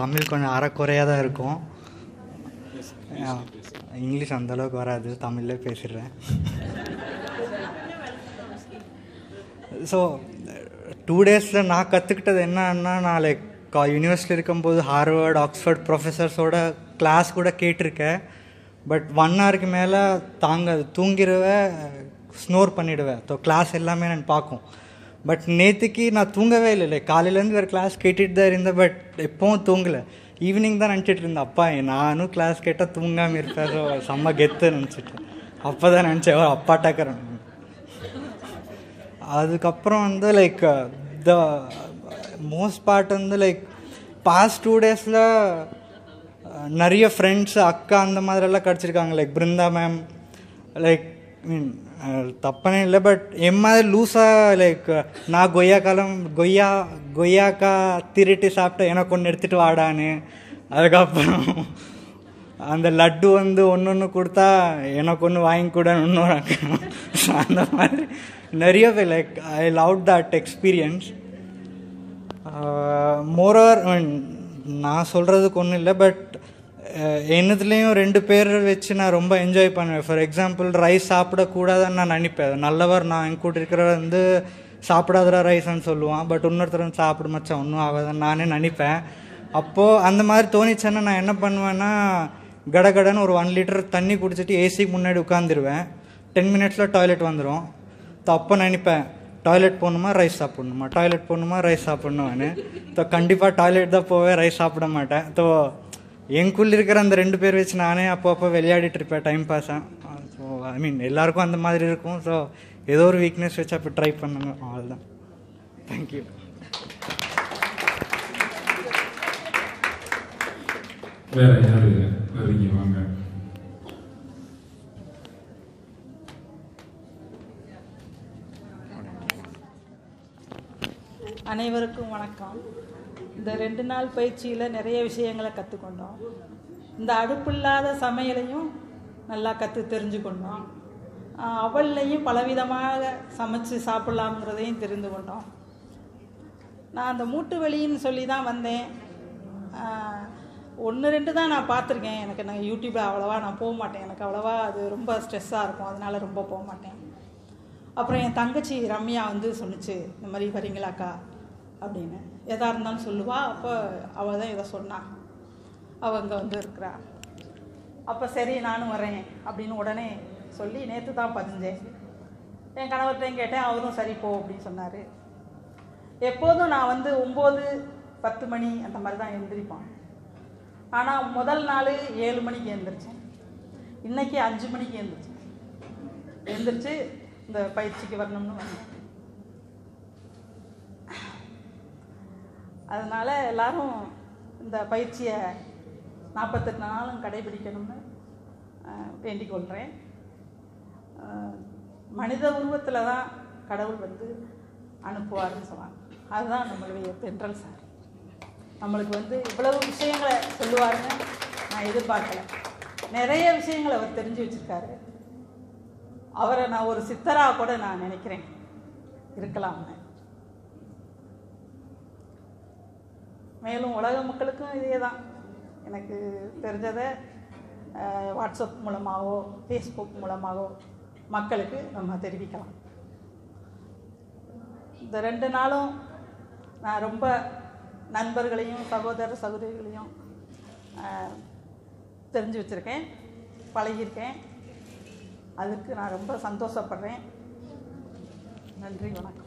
தமிழ் கொஞ்சம் அறக்குறையாக தான் இருக்கும். இங்கிலீஷ் அந்த அளவுக்கு வராது. தமிழ்லே பேசிடுறேன். ஸோ டூ டேஸில் நான் கற்றுக்கிட்டது என்னன்னா நான் லைக் யூனிவர்சிட்டியில் இருக்கும்போது ஹார்வர்ட் ஆக்ஸ்ஃபோர்ட் ப்ரொஃபஸர்ஸோட கிளாஸ் கூட கேட்டிருக்கேன். பட் ஒன் ஹவருக்கு மேலே தாங்க தூங்கிடுவேன் ஸ்னோர் பண்ணிடுவேன். ஸோ கிளாஸ் எல்லாமே நான் பார்க்கும். பட் நேற்றுக்கு நான் தூங்கவே இல்லை. இல்லை காலையிலேருந்து வேறு கிளாஸ் கேட்டுட்டு தான் இருந்தேன். பட் எப்பவும் தூங்கலை. ஈவினிங் தான் நினச்சிட்டு இருந்தேன். அப்பா நானும் கிளாஸ் கேட்டால் தூங்காமல் இருப்பேன். செம்ம கெத்து நினச்சிட்டு அப்போ தான் நினச்சேன். ஒரு அப்பா டக்கரன் அதுக்கப்புறம் வந்து லைக் த மோஸ்ட் பார்ட் வந்து லைக் பாஸ்ட் டூ டேஸில் நிறைய ஃப்ரெண்ட்ஸ் அக்கா அந்த மாதிரிலாம் கிடச்சிருக்காங்க. Like Brinda ma'am like mean தப்பனே இல்லை பட் என் மாதிரி லூஸாக லைக் நான் கொய்யா காலம் கொய்யா கொய்யாக்கா திருட்டு சாப்பிட்டு எனக்கு ஒன்று எடுத்துகிட்டு வாடான்னு அதுக்கப்புறம் அந்த லட்டு வந்து ஒன்று ஒன்று கொடுத்தா எனக்கு ஒன்று வாங்கி கூடன்னு இன்னொரு அந்த மாதிரி நிறையவே like I love that experience moreover நான் சொல்கிறதுக்கு ஒன்றும் இல்லை பட் என்னத்துலேயும் ரெண்டு பேர் வச்சு நான் ரொம்ப என்ஜாய் பண்ணுவேன். ஃபார் எக்ஸாம்பிள் ரைஸ் சாப்பிடக்கூடாதுன்னு நான் நினைப்பேன். நல்லவர் நான் என் கூட இருக்கிறவர் வந்து சாப்பிடாதடா ரைஸ்ன்னு சொல்லுவான். பட் இன்னொருத்தர் வந்து சாப்பிட மச்சா ஒன்றும் ஆகாதுன்னு நானே நினைப்பேன். அப்போது அந்த மாதிரி தோணிச்சேன்னா நான் என்ன பண்ணுவேன்னா கடகடன்னு ஒரு ஒன் லிட்டர் தண்ணி குடிச்சிட்டு ஏசிக்கு முன்னாடி உட்காந்துருவேன் டென் மினிட்ஸில் டாய்லெட் வந்துடும் அப்போ நினைப்பேன் டாய்லெட் போகணுமா ரைஸ் சாப்பிடணுமா? டாய்லெட் போகணுமா ரைஸ் சாப்பிடணும்னு ஸோ கண்டிப்பாக டாய்லெட் தான் போவேன் ரைஸ் சாப்பிட மாட்டேன். ஸோ எங்குள்ள இருக்கிற அந்த ரெண்டு பேர் வச்சு நானே அப்போ அப்போ விளையாடிட்டு இருப்பேன் டைம் பாஸாக ஸோ ஐ மீன் எல்லாருக்கும் அந்த மாதிரி இருக்கும். ஸோ ஏதோ ஒரு வீக்னஸ் வச்சு அப்போ ட்ரை பண்ணுங்க. அவ்வளோதான் தேங்க்யூ வேற யாரு வரீங்க வாங்க? அனைவருக்கும் வணக்கம். இந்த ரெண்டு நாள் பயிற்சியில் நிறைய விஷயங்களை கற்றுக்கொண்டோம் இந்த அடுப்பில்லாத சமையலையும் நல்லா கற்று தெரிஞ்சுக்கொண்டோம். அவள்லையும் பலவிதமாக சமைச்சு சாப்பிட்லாம்ங்கிறதையும் தெரிந்து கொண்டோம். நான் அந்த மூட்டு வலின்னு சொல்லி தான் வந்தேன் ஒன்று ரெண்டு தான் நான் பார்த்துருக்கேன். எனக்கு நான் யூடியூப்பில் அவ்வளோவா நான் போக மாட்டேன். எனக்கு அவ்வளோவா அது ரொம்ப ஸ்ட்ரெஸ்ஸாக இருக்கும். அதனால் ரொம்ப போக மாட்டேன். அப்புறம் என் தங்கச்சி ரம்யா வந்து சொன்னிச்சு இந்த மாதிரி வரீங்களாக்கா? அப்படின்னு. எதாக இருந்தாலும் சொல்லுவாள் அப்போ அவள் தான் இதை சொன்னா. அவள் அங்கே வந்து இருக்கிறா. அப்போ சரி நானும் வரேன் அப்படின்னு உடனே சொல்லி நேற்று தான் பதிஞ்சேன். என் கணவர்கிட்டையும் கேட்டேன். அவரும் சரி போ அப்படின்னு சொன்னார். எப்போதும் நான் வந்து ஒம்பது பத்து மணி அந்த மாதிரி தான் எழுந்திரிப்பான். ஆனால் முதல் நாள் ஏழு மணிக்கு எழுந்திரிச்சேன். இன்னைக்கு அஞ்சு மணிக்கு எழுந்திரிச்சேன். எழுந்திரிச்சு இந்த பயிற்சிக்கு வரணும்னு வந்தேன். அதனால் எல்லாரும் இந்த பயிற்சியை நாற்பத்தெட்டு நாளும் கடைபிடிக்கணும்னு வேண்டிக்கொள்கிறேன் வேண்டிக் கொள்கிறேன் மனித உருவத்தில் தான் கடவுள் வந்து அனுப்புவார்னு சொன்னாங்க. அதுதான் நம்மளுடைய தென்றல் சார். நம்மளுக்கு வந்து இவ்வளவு விஷயங்களை சொல்லுவாருன்னு நான் எதிர்பார்க்கல. நிறைய விஷயங்களை அவர் தெரிஞ்சு வச்சிருக்காரு. அவரை நான் ஒரு சித்தராக கூட நான் நினைக்கிறேன். இருக்கலாம்னு. மேலும் உலக மக்களுக்கும் இதே தான் எனக்கு தெரிஞ்சதை வாட்ஸ்அப் மூலமாகவோ ஃபேஸ்புக் மூலமாகவோ மக்களுக்கு நம்ம தெரிவிக்கலாம். இந்த ரெண்டு நாளும் நான் ரொம்ப நண்பர்களையும் சகோதர சகோதரிகளையும் தெரிஞ்சு வச்சுருக்கேன் பழகியிருக்கேன். அதுக்கு நான் ரொம்ப சந்தோஷப்படுறேன். நன்றி வணக்கம்.